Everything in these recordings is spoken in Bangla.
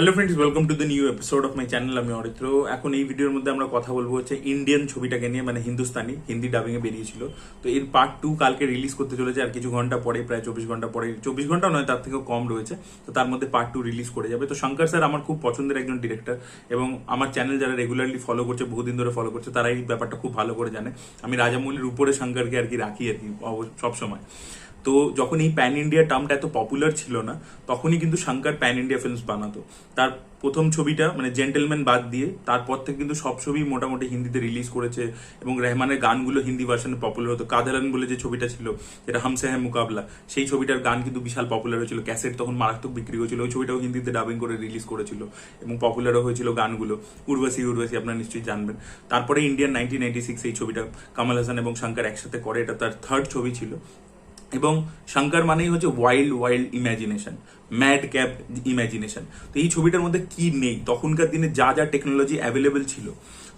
Hello friends welcome to the new episode of my channel আমি অরিত্র এখন এই ভিডিওর মধ্যে আমরা কথা বলব হচ্ছে ইন্ডিয়ান ছবিটাকে নিয়ে মানে হিন্দুস্তানি, হিন্দি ডাবিংয়ে বেরিয়েছিল। তো এর পার্ট টু কালকে রিলিজ করতে চলেছে, আর কিছু ঘণ্টা পরে, প্রায় চব্বিশ ঘণ্টা পরে, চব্বিশ ঘণ্টা নয়, তার থেকেও কম রয়েছে। তো তার মধ্যে পার্ট টু রিলিজ করে যাবে। তো শঙ্কর স্যার আমার খুব পছন্দের একজন ডিরেক্টর এবং আমার চ্যানেল যারা রেগুলারলি ফলো করছে, বহুদিন ধরে ফলো করছে তারা এই ব্যাপারটা খুব ভালো করে জানে। আমি রাজামৌলির উপরে শঙ্করকে আর কি রাখি আর কি সবসময়। তো যখন এই প্যান ইন্ডিয়া টার্মটা এত পপুলার ছিল না, তখনই কিন্তু শঙ্কর প্যান ইন্ডিয়া ফিল্মস বানাতো। তার প্রথম ছবিটা মানে জেন্টেলম্যান বাদ দিয়ে, তারপর থেকে কিন্তু সব ছবি মোটামুটি হিন্দিতে রিলিজ করেছে এবং রেহমানের গানগুলো হিন্দি ভার্সনে পপুলার হতো। কাদালান বলে যে ছবিটা ছিল, যেটা হামসে হ্যাঁ মুকাবলা, সেই ছবিটার গান কিন্তু বিশাল পপুলার হয়েছিল। ক্যাসেট তখন মারাত্মক বিক্রি হয়েছিল। ওই ছবিটাও হিন্দিতে ডাবিং করে রিলিজ করেছিল এবং পপুলারও হয়েছিল গানগুলো। উর্বশী উর্বশী, আপনারা নিশ্চয়ই জানবেন। তারপরে ইন্ডিয়ান নাইনটিন নাইনটি সিক্স এই ছবিটা কামাল হাসান এবং শঙ্কর একসাথে করে। এটা তার থার্ড ছবি ছিল। এবং শঙ্কর মানেই হচ্ছে wild wild imagination mad cap imagination তো এই ছবিটার মধ্যে কি নেই? তখনকার দিনে যা যা টেকনোলজি অ্যাভেলেবেল ছিল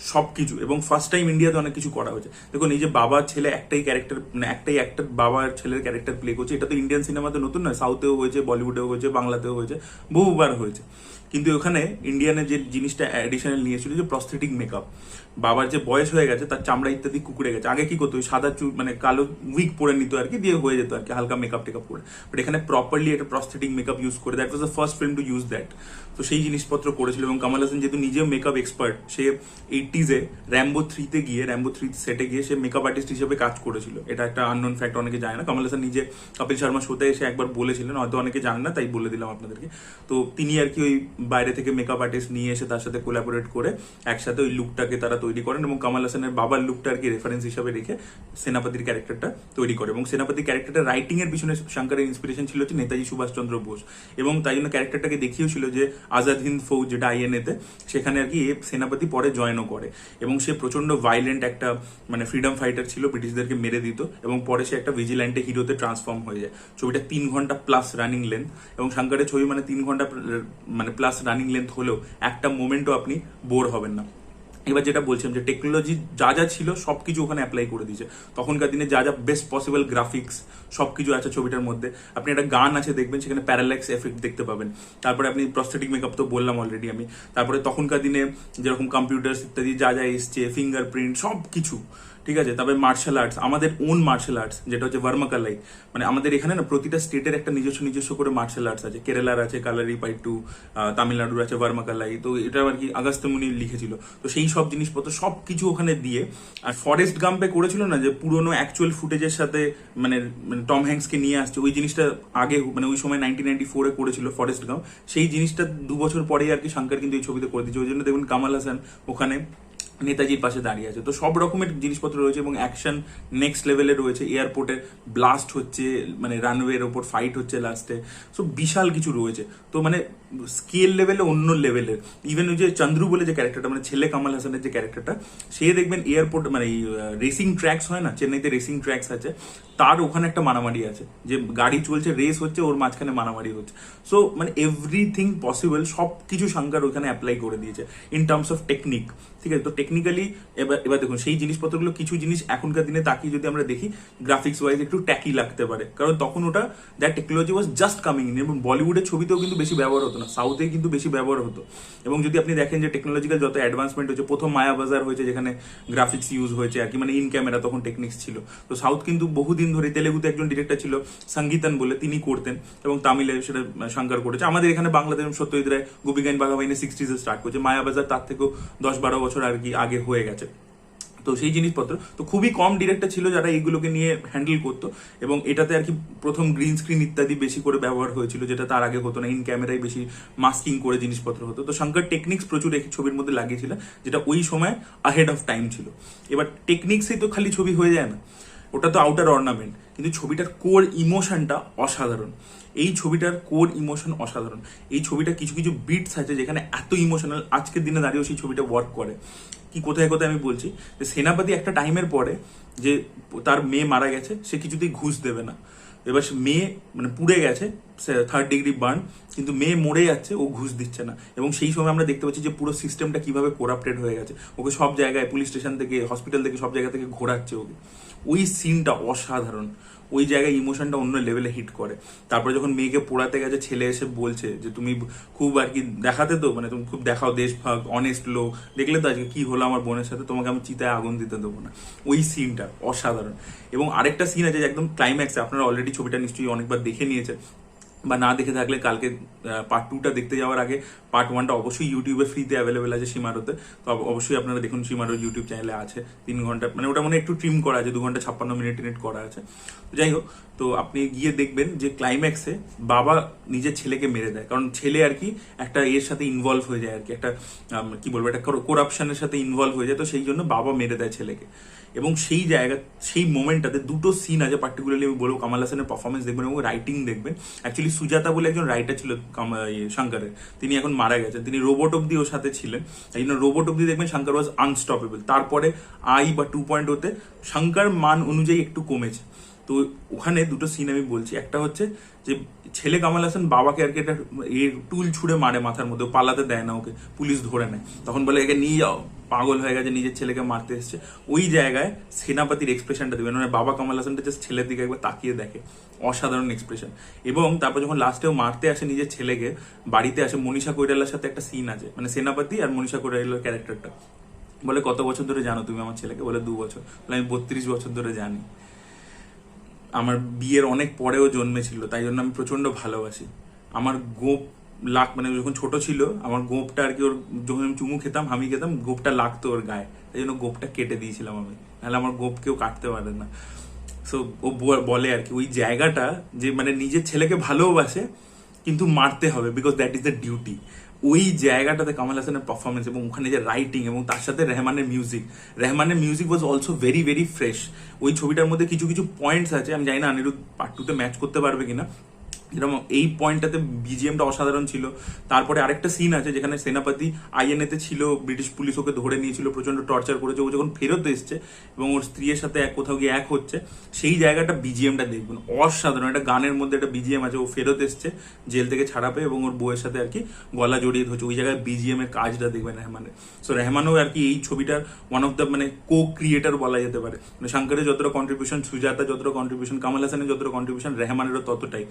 সব কিছু এবং ফার্স্ট টাইম ইন্ডিয়াতে অনেক কিছু করা হয়েছে। দেখুন, এই যে বাবা, ছেলে একটাই ক্যারেক্টার মানে একটাই একটা বাবার ছেলের ক্যারেক্টার প্লে করছে। এটা তো ইন্ডিয়ান সিনেমাতে নতুন নয়। সাউথেও হয়েছে বলিউডেও হয়েছে বাংলাতেও হয়েছে, বহুবার হয়েছে। কিন্তু ওখানে ইন্ডিয়ানে যে জিনিসটা অ্যাডিশনাল নিয়েছিল যে প্রস্থেটিক মেকআপ বাবার যে বয়স হয়ে গেছে, তার চামড়া ইত্যাদি কুকুরে গেছে। আগে কি করতো সাদা চুল মানে কালো উইক পরে নিত আর কি, দিয়ে হয়ে যেত আর কি, হালকা মেকআপ টেকআপ করে। বাট এখানে প্রপারলি একটা প্রস্থেটিক মেকআপ ইউজ করে that was the first film to use that তো সেই জিনিসপত্র করেছিল এবং কামাল হাসান যেহেতু নিজেও মেকআপ এক্সপার্ট সে এইটিজে র্যাম্বো থ্রিতে গিয়ে র্যাম্বো থ্রি সেটে গিয়ে সে মেকআপ আর্টিস্ট হিসেবে কাজ করেছিল। এটা একটা আননোন ফ্যাক্ট অনেকে জানে না। কামাল হাসান নিজে কপিল শর্মা শোতে এসে একবার বলেছিলেন, হয়তো অনেকে জানেন না, তাই বলে দিলাম আপনাদেরকে। তো তিনি আর কি ওই বাইরে থেকে মেকআপ আর্টিস্ট নিয়ে এসে তার সাথে কোলাবোরেট করে একসাথে ওই লুকটাকে তারা তৈরি করেন এবং কামাল হাসানের বাবার লুকটা আর কি রেফারেন্স হিসাবে রেখে সেনাপতির ক্যারেক্টারটা তৈরি করে এবং সেনাপতির ক্যারেক্টারটা রাইটিং এর পিছনে শঙ্করের ইন্সপিরেশন ছিল হচ্ছে নেতাজি সুভাষচন্দ্র বোস। এবং তাই জন্য ক্যারেক্টারটাকে দেখিয়েছিল যে আজাদ হিন্দ ফৌজ যেটা আইএনএতে সেখানে আর কি সেনাপতি পরে জয়েনও করে। এবং সে প্রচণ্ড ভাইলেন্ট একটা মানে ফ্রিডম ফাইটার ছিল, ব্রিটিশদেরকে মেরে দিত, এবং পরে সে একটা ভিজিল্যান্টে হিরোতে ট্রান্সফর্ম হয়ে যায়। ছবিটা তিন ঘণ্টা প্লাস রানিং লেন্থ এবং শঙ্করের ছবি মানে তিন ঘণ্টা মানে প্লাস রানিং লেন্থ হলেও একটা মোমেন্টও আপনি বোর হবেন না। এবার যেটা বলছিলাম যে টেকনোলজি যা যা ছিল সব কিছু ওখানে অ্যাপ্লাই করে দিয়েছে। তখনকার দিনে যা যা বেস্ট পসিবল গ্রাফিক্স সবকিছু আছে ছবিটার মধ্যে। আপনি একটা গান আছে দেখবেন, সেখানে প্যারালাক্স এফেক্ট দেখতে পাবেন। তারপরে আপনি প্রস্থেটিক মেকআপ তো বললাম অলরেডি আমি। তারপরে তখনকার দিনে যেরকম কম্পিউটার ইত্যাদি যা যা এসছে ফিঙ্গারপ্রিন্ট সব কিছু ঠিক আছে? তারপরে মার্শাল আর্টস আমাদের ওন মার্শাল আর্টস যেটা হচ্ছে ভার্মাকালাই মানে আমাদের এখানে না প্রতিটা স্টেটের একটা নিজস্ব নিজস্ব করে মার্শাল আর্টস আছে। কেরালার আছে কালারি পাইটু তামিলনাড়ুর আছে ভার্মাকালাই তো এটা আর কি আগাস্তমুনি লিখেছিল। তো সেই সব জিনিসপত্র সব কিছু ওখানে দিয়ে, আর ফরেস্ট গাম্পে করেছিল না যে পুরোনো অ্যাকচুয়াল ফুটেজের সাথে মানে মানে টম হ্যাংসকে নিয়ে আসছে, ওই জিনিসটা আগে মানে ওই সময় নাইনটিন নাইনটি ফোরে করেছিল ফরেস্ট গাম্প সেই জিনিসটা দু বছর পরেই আর কি শঙ্কর কিন্তু এই ছবিতে করে দিচ্ছে ওই জন্য দেখবেন কামাল হাসান ওখানে নেতাজির পাশে দাঁড়িয়ে আছে। তো সব রকমের জিনিসপত্র রয়েছে এবং অ্যাকশন নেক্সট লেভেলে রয়েছে। এয়ারপোর্টে ব্লাস্ট হচ্ছে মানে রানওয়ের ওপর ফাইট হচ্ছে লাস্টে সো বিশাল কিছু রয়েছে। তো মানে স্কেল লেভেলে অন্য লেভেলের ইভেন ওই যে চন্দ্রু বলে যে ক্যারেক্টারটা মানে ছেলে কামাল হাসানের যে ক্যারেক্টারটা সে দেখবেন এয়ারপোর্ট মানে রেসিং ট্র্যাকস হয় না, চেন্নাইতে রেসিং ট্র্যাকস আছে। তার ওখানে একটা মারামারি আছে। যে গাড়ি চলছে রেস হচ্ছে, ওর মাঝখানে মারামারি হচ্ছে। সো মানে এভরিথিং পসিবল সব কিছু সাংকার ওখানে অ্যাপ্লাই করে দিয়েছে। ইন টার্মস অফ টেকনিক ঠিক আছে, তো টেকনিক্যালি এবার এবার দেখুন, সেই জিনিসপত্রগুলো কিছু জিনিস এখনকার দিনে তাকিয়ে যদি আমরা দেখি গ্রাফিক্স ওয়াইজ একটু ট্যাকি লাগতে পারে। কারণ তখন ওটা that technology was just coming in এবং বলিউডের ছবিতেও কিন্তু বেশি ব্যবহার হতো না সাউথে কিন্তু বেশি ব্যবহার হতো। এবং যদি আপনি দেখেন যে টেকনোলজিক্যাল যত অ্যাডভান্সমেন্ট হয়েছে, প্রথম মায়া বাজার হয়েছে যেখানে গ্রাফিক্স ইউজ হয়েছে আর কি মানে ইন ক্যামেরা তখন টেকনিক্স ছিল। তো সাউথ কিন্তু বহুদিন ধরে তেলেগুতে একজন ডিরেক্টর ছিল সঙ্গীতন বলে, তিনি করতেন এবং তামিলে সেটা শঙ্কর করেছে। আমাদের এখানে বাংলাদেশ সত্যজিৎ রায় গোপীগাইন বাঘাবাহিনী সিক্সটিজে স্টার্ট করেছে। মায়া বাজার তার থেকেও দশ বারো বছর আর কি আগে হয়ে গেছে। তো সেই জিনিসপত্র, তো খুবই কম ডিরেক্টর ছিল যারা এইগুলোকে নিয়ে হ্যান্ডেল করতো এবং এটাতে আর কি প্রথম গ্রিন স্ক্রিন ইত্যাদি বেশি করে ব্যবহার হয়েছিল, যেটা তার আগে হতো না। ইন ক্যামেরায় বেশি মাস্কিং করে জিনিসপত্র হতো। তো শঙ্কর টেকনিক্স প্রচুর এই ছবির মধ্যে লাগিয়েছিল, যেটা ওই সময় আহেড অফ টাইম ছিল। এবার টেকনিক্সেই তো খালি ছবি হয়ে যায় না। ওটা তো আউটার অর্নামেন্ট কিন্তু ছবিটার কোর ইমোশনটা অসাধারণ। এই ছবিটার কোর ইমোশন অসাধারণ। এই ছবিটা কিছু কিছু বিটস আছে যেখানে এত ইমোশনাল আজকের দিনে দাঁড়িয়েও সেই ছবিটা ওয়ার্ক করে। কি কোথায় কোথায় আমি বলছি? যে সেনাপতি একটা টাইমের পরে যে তার মেয়ে মারা গেছে, সে কিছুতেই ঘুষ দেবে না। এবার সে মেয়ে মানে পুড়ে গেছে থার্ড ডিগ্রি বার্ন কিন্তু মেয়ে মরে যাচ্ছে, ও ঘুষ দিচ্ছে না। এবং সেই সময় আমরা দেখতে পাচ্ছি যে পুরো সিস্টেমটা কীভাবে করাপ্টেড হয়ে গেছে। ওকে সব জায়গায়, পুলিশ স্টেশন থেকে হসপিটাল থেকে, সব জায়গা থেকে ঘোরাচ্ছে ওকে। ওই সিনটা অসাধারণ। ওই জায়গায় ইমোশনটা অন্য লেভেলে হিট করে। তারপরে যখন মেয়েকে পোড়াতে গেছে, ছেলে এসে বলছে যে, তুমি খুব আর কি দেখাতে তো? মানে তুমি খুব দেখাও দেশভাগ অনেস্ট লোক। দেখলে তো আজকে কি হলো আমার বোনের সাথে? তোমাকে আমি চিতায় আগুন দিতে দেবো না। ওই সিনটা অসাধারণ। এবং আরেকটা সিন আছে যে, একদম ক্লাইম্যাক্সে আপনারা অলরেডি ছবিটা নিশ্চয়ই অনেকবার দেখে নিয়েছে বা না দেখে থাকলে কালকে পার্ট টুটা দেখতে যাওয়ার আগে পার্ট ওয়ানটা অবশ্যই ইউটিউবে ফ্রিতে অ্যাভেলেবেল আছে সীমারোতে। তো অবশ্যই আপনারা দেখুন সীমারো ইউটিউব চ্যানেলে আছে, তিন ঘণ্টা মানে ওটা মানে একটু ট্রিম করা আছে, দু ঘণ্টা ছাপ্পান্ন মিনিট টিনিট করা আছে। তো যাই হোক, তো আপনি গিয়ে দেখবেন যে ক্লাইম্যাক্সে বাবা নিজের ছেলেকে মেরে দেয়। কারণ ছেলে আর কি একটা এর সাথে ইনভলভ হয়ে যায় আর কি, একটা কি বলব, একটা করাপশনের সাথে ইনভলভ হয়ে যায়। তো সেই জন্য বাবা মেরে দেয় ছেলেকে। এবং সেই জায়গা, সেই মোমেন্টটাতে দুটো সিন আছে পার্টিকুলারলি আমি বলব, কামাল হাসানের পারফরমেন্স দেখবেন এবং রাইটিং দেখবেন। অ্যাকচুয়ালি সুজাতা বলে একজন রাইটার ছিল শঙ্করের, তিনি এখন মারা গেছেন। তিনি রোবট অব্দি ওর সাথে ছিলেন। এই জন্য রোবট অব্দি দেখবেন শঙ্কর ওয়াজ আনস্টপেবল তারপরে আই বা টু পয়েন্ট ওতে শঙ্কর মান অনুযায়ী একটু কমেছে। তো ওখানে দুটো সিন আমি বলছি। একটা হচ্ছে যে, ছেলে কামাল হাসান বাবাকে আর কি একটা টুল ছুঁড়ে মারে মাথার মধ্যে পালাতে দেয় না ওকে, পুলিশ ধরে নেয়। তখন বলে, একে নিয়ে যাও। পাগল হয়ে গেছে, নিজের ছেলেকে মারতে এসছে। ওই জায়গায় সেনাপতির এক্সপ্রেশনটা দেবেন মানে বাবা কামাল হাসানটা জাস্ট ছেলের দিকে একবার তাকিয়ে দেখে। অসাধারণ এক্সপ্রেশন এবং তারপর যখন লাস্টেও মারতে আসে নিজের ছেলেকে, বাড়িতে আসে মনীষা কৈরালার সাথে একটা সিন আছে মানে সেনাপতি আর মনীষা কৈরালার ক্যারেক্টারটা বলে, কত বছর ধরে জানো তুমি আমার ছেলেকে? বলে, দু বছর। বলে, আমি বত্রিশ বছর ধরে জানি। আমার বিয়ের অনেক পরেও জন্মেছিল, তাই জন্য আমি প্রচণ্ড ভালোবাসি। আমার গোপ লাগ মানে যখন ছোট ছিল, আমার গোপটা আর কি ওর যখন আমি চুমু খেতাম, হামি খেতাম, গোপটা লাগতো ওর গায়ে। তাই জন্য গোপটা কেটে দিয়েছিলাম আমি। নাহলে আমার গোপ কেউ কাটতে পারে না। সো ও বলে আর কি, ওই জায়গাটা যে মানে নিজের ছেলেকে ভালোবাসে, কিন্তু মারতে হবে because that is the duty ওই জায়গাটাতে কামাল হাসানের পারফরমেন্স এবং ওখানে যে রাইটিং এবং তার সাথে রেহমানের music রেহমানের music was also very very fresh ওই ছবিটার মধ্যে কিছু কিছু পয়েন্টস আছে, আমি জানি না, অনিরুদ্ধ পার্ট টুতে ম্যাচ করতে পারবে কিনা যেরকম এই পয়েন্টটাতে বিজিএমটা অসাধারণ ছিল। তারপরে আরেকটা সিন আছে যেখানে সেনাপতি আইএনএতে ছিল ব্রিটিশ পুলিশ ওকে ধরে নিয়েছিল প্রচণ্ড টর্চার করেছে, ও যখন ফেরত এসছে এবং ওর স্ত্রীর সাথে এক কোথাও গিয়ে এক হচ্ছে, সেই জায়গাটা বিজিএমটা দেখবেন। অসাধারণ, একটা গানের মধ্যে একটা বিজিএম আছে, ও ফেরত এসছে, জেল থেকে ছাড়া পেয়ে এবং ওর বউয়ের সাথে আর কি গলা জড়িয়ে ধরছে। ওই জায়গায় বিজিএম এর কাজটা দেখবেন রেহমানের সো রেহমানও আর কি এই ছবিটার ওয়ান অফ দ্য মানে কো ক্রিয়েটার বলা যেতে পারে। মানে শঙ্করের যতটা কন্ট্রিবিউশন সুজাতা যতটা কন্ট্রিবিউশন কামাল হাসানের যতটা কন্ট্রিবিউশন রেহমানেরও ততটাই।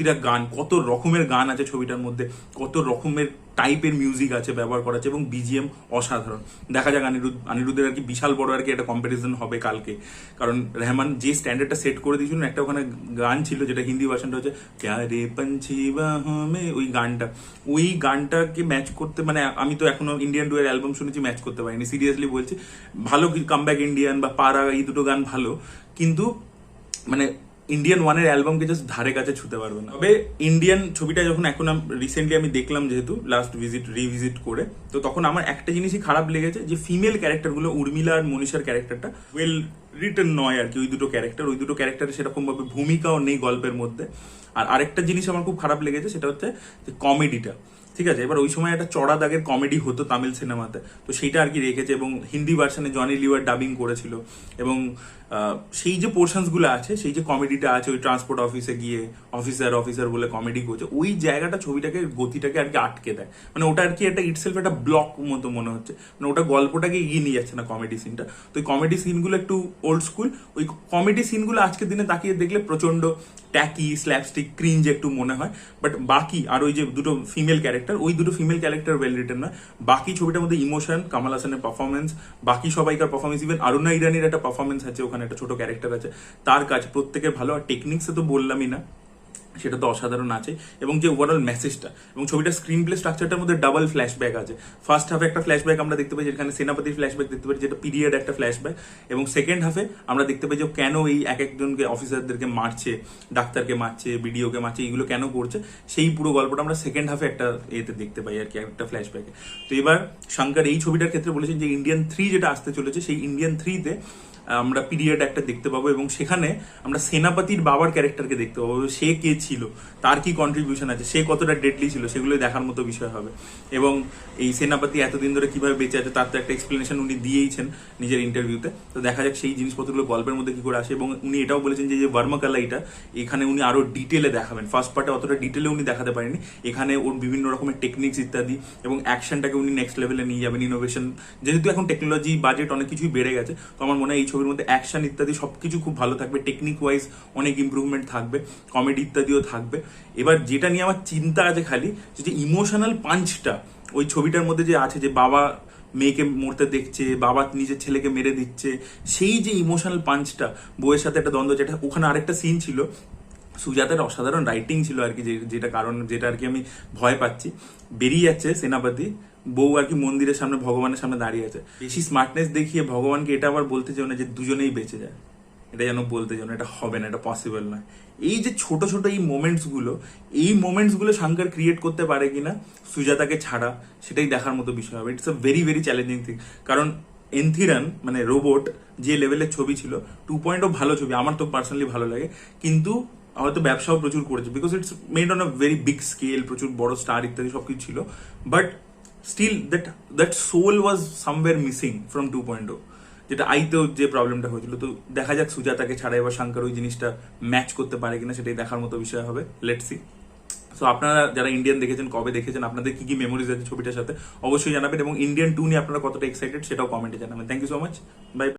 প্রতিটা গান, কত রকমের গান আছে ছবিটার মধ্যে, কত রকমের টাইপের মিউজিক আছে ব্যবহার করা আছে এবং বিজিএম অসাধারণ। দেখা যাক অনিরুদ্ধ অনিরুদ্ধের আর কি বিশাল বড় আর কি একটা কম্পারিজন হবে কালকে। কারণ রেহমান যে স্ট্যান্ডার্ডটা সেট করে দিয়েছিলেন একটা ওখানে গান ছিল যেটা হিন্দি ভার্সনটা হচ্ছে ক্যা রে পঞ্ছি বাহমে ওই গানটা। ওই গানটাকে ম্যাচ করতে মানে আমি তো এখনও ইন্ডিয়ান ডুয়ের অ্যালবাম শুনেছি ম্যাচ করতে পারিনি। সিরিয়াসলি বলছি, ভালো কামব্যাক ইন্ডিয়ান বা পারা এই দুটো গান ভালো। কিন্তু মানে ইন্ডিয়ান ওয়ানের অ্যালবামকে জাস্ট ধারে কাছে ছুতে পারবে না। তবে ইন্ডিয়ান ছবিটা যখন এখন রিসেন্টলি আমি দেখলাম যেহেতু লাস্ট ভিজিট রিভিজিট করে, তো তখন আমার একটা জিনিসই খারাপ লেগেছে যে ফিমেল ক্যারেক্টারগুলো উর্মিলা আর মনীষার ক্যারেক্টারটা ওয়েল রিটার্ন নয় আর কি, ওই দুটো ক্যারেক্টার ওই দুটো ক্যারেক্টারের সেরকমভাবে ভূমিকাও নেই গল্পের মধ্যে। আর আরেকটা জিনিস আমার খুব খারাপ লেগেছে, সেটা হচ্ছে যে কমেডিটা ঠিক আছে? এবার ওই সময় একটা চড়া দাগের কমেডি হতো তামিল সিনেমাতে। তো সেইটা আর কি রেখেছে এবং হিন্দি ভার্সনে জনি লিভার ডাবিং করেছিল। এবং সেই যে পোর্শনসগুলো আছে, সেই যে কমেডিটা আছে, ওই ট্রান্সপোর্ট অফিসে গিয়ে অফিসার অফিসার বলে কমেডি করছে, ওই জায়গাটা ছবিটাকে, গতিটাকে আর কি আটকে দেয়। মানে ওটা আর কি একটা ইটসেলফ একটা ব্লক মতো মনে হচ্ছে। মানে ওটা গল্পটাকে এগিয়ে নিয়ে যাচ্ছে না কমেডি সিনটা তো ওই কমেডি সিনগুলো একটু ওল্ড স্কুল ওই কমেডি সিনগুলো আজকের দিনে তাকিয়ে দেখলে প্রচণ্ড ট্যাকি স্ল্যাপস্টিক ক্রিঞ্জ একটু মনে হয় বাট বাকি আর ওই যে দুটো ফিমেল ক্যারেক্টার ওই দুটো ফিমেল ক্যারেক্টার ওয়েল রিটেন না। বাকি ছবিটার মধ্যে ইমোশন কামাল হাসানের পারফরমেন্স বাকি সবাইকার পারফরমেন্স ইভেন অরুণা ইরানির একটা পারফরমেন্স আছে, ওখানে একটা ছোট ক্যারেক্টার আছে। তার কাজ প্রত্যেকের ভালো, আর টেকনিক্সে তো বললামই না। সেটা তো অসাধারণ আছে এবং যে ওভারঅল মেসেজটা এবং ছবিটার স্ক্রিন প্লে স্ট্রাকচারটার মধ্যে ডাবল ফ্ল্যাশব্যাক আছে। ফার্স্ট হাফে একটা ফ্ল্যাশব্যাক আমরা দেখতে পাই, যেখানে সেনাপতির ফ্ল্যাশব্যাক দেখতে পাই, যেটা পিরিয়ড একটা ফ্ল্যাশব্যাক এবং সেকেন্ড হাফে আমরা দেখতে পাই যে কেন এই এক একজনকে অফিসারদেরকে মারছে, ডাক্তারকে মারছে বিডিওকে মারছে, এইগুলো কেন করছে, সেই পুরো গল্পটা আমরা সেকেন্ড হাফে একটা এতে দেখতে পাই আর কি, একটা ফ্ল্যাশব্যাকে তো এবার, শঙ্কর এই ছবিটার ক্ষেত্রে বলেছেন যে ইন্ডিয়ান থ্রি যেটা আসতে চলেছে, সেই ইন্ডিয়ান থ্রিতে আমরা পিরিয়ড একটা দেখতে পাবো এবং সেখানে আমরা সেনাপতির বাবার ক্যারেক্টারকে দেখতে পাবো। সে কে ছিল, তার কি কন্ট্রিবিউশন আছে, সে কতটা ডেডলি ছিল, সেগুলো দেখার মতো বিষয় হবে। এবং এই সেনাপতি এতদিন ধরে কীভাবে বেঁচে আছে, তার তো একটা এক্সপ্লেনেশন উনি দিয়েইছেন নিজের ইন্টারভিউতে তো দেখা যাক সেই জিনিসপত্রগুলো গল্পের মধ্যে কি করে আসে এবং উনি এটাও বলেছেন যে বর্মকালাইটা এখানে উনি আরও ডিটেলে দেখাবেন। ফার্স্ট পার্টে অতটা ডিটেলে উনি দেখাতে পারেনি এখানে ওর বিভিন্ন রকমের টেকনিক্স ইত্যাদি এবং অ্যাকশনটাকে উনি নেক্সট লেভেলে নিয়ে যাবেন ইনোভেশন যেহেতু এখন টেকনোলজি বাজেট অনেক কিছুই বেড়ে গেছে, তো আমার মনে হয় এই ছবি ছবির মধ্যে অ্যাকশন ইত্যাদি সবকিছু খুব ভালো থাকবে টেকনিক ওয়াইজ অনেক ইমপ্রুভমেন্ট থাকবে কমেডি ইত্যাদিও থাকবে। এবার যেটা নিয়ে আমার চিন্তা আছে খালি, যে ইমোশনাল পাঞ্চটা ওই ছবিটার মধ্যে যে আছে যে বাবা মেয়েকে মরতে দেখছে, বাবা নিজের ছেলেকে মেরে দিচ্ছে, সেই যে ইমোশনাল পাঞ্চটা বউয়ের সাথে একটা দ্বন্দ্ব, যেটা ওখানে আরেকটা সিন ছিল, সুজাতার অসাধারণ রাইটিং ছিল আর কি যেটা কারণ, যেটা আর কি আমি ভয় পাচ্ছি। বেরিয়ে যাচ্ছে সেনাপতি বউ আর কি মন্দিরের সামনে ভগবানের সামনে দাঁড়িয়ে আছে। বেশি। স্মার্টনেস দেখিয়ে ভগবানকে এটা আবার বলতে চাও না যে দুজনেই বেঁচে যায়। এটা যেন বলতে চাও না এটা হবে না এটা পসিবল নয় এই যে ছোট ছোট এই মোমেন্টসগুলো এই মোমেন্টসগুলো শঙ্কর ক্রিয়েট করতে পারে কিনা সুজাতাকে ছাড়া সেটাই দেখার মতো বিষয় হবে। It's a very very challenging thing কারণ এনথিরান মানে রোবট যে লেভেলের ছবি ছিল টু পয়েন্ট ভালো ছবি আমার তো পার্সোনালি ভালো লাগে। কিন্তু হয়তো ব্যবসাও প্রচুর করেছে because it's made on a very big scale প্রচুর বড় স্টার ইত্যাদি সবকিছু ছিল। But still that that soul was somewhere missing from two point O যেটা আইতেও যে প্রবলেমটা হয়েছিল, তো দেখা যাক সুজাতাকে ছাড়াই এবার শঙ্কর ওই জিনিসটা ম্যাচ করতে পারে কিনা সেটাই দেখার মতো বিষয় হবে। লেট সি সো আপনারা যারা ইন্ডিয়ান দেখেছেন, কবে দেখেছেন, আপনাদের কি কি মেমোরিজ আছে ছবিটার সাথে, অবশ্যই জানাবেন এবং ইন্ডিয়ান টু নিয়ে আপনারা কতটা এক্সাইটেড সেটাও কমেন্টে জানাবেন। Thank you so much bye